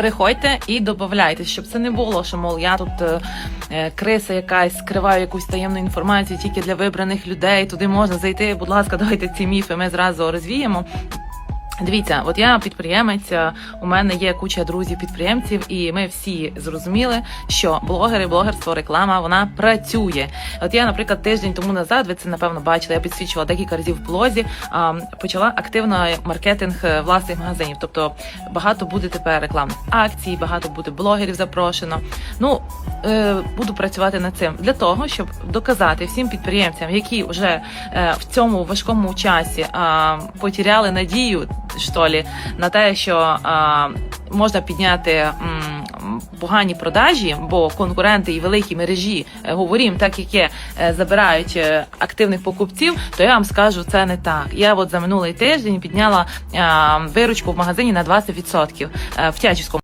переходьте і додавайте, щоб це не було, що мов я тут е, е, криса якась скриваю якусь таємну інформацію тільки для вибраних людей. Туди можна зайти. Будь ласка, давайте ці міфи. Ми зразу розвіємо. Дивіться, от я підприємець, е, у мене є куча друзів-підприємців, і ми всі зрозуміли, що блогери, блогерство, реклама вона працює. От я, наприклад, тиждень тому назад, ви це напевно бачили, я підсвічувала декілька разів в блозі. Почала активно маркетинг е, власних магазинів. Тобто багато буде тепер рекламних акцій, багато буде блогерів запрошено. Ну е, буду працювати над цим для того, щоб доказати всім підприємцям, які вже в цьому важкому часі а, потеряли надію що лі, на те, що а, можна підняти. м, Погані продажі, бо конкуренти і великі мережі е, говорім, так як є, е, забирають е, активних покупців, то я вам скажу, це не так. Я от за минулий тиждень підняла виручку в магазині на 20% е, в Тячівському.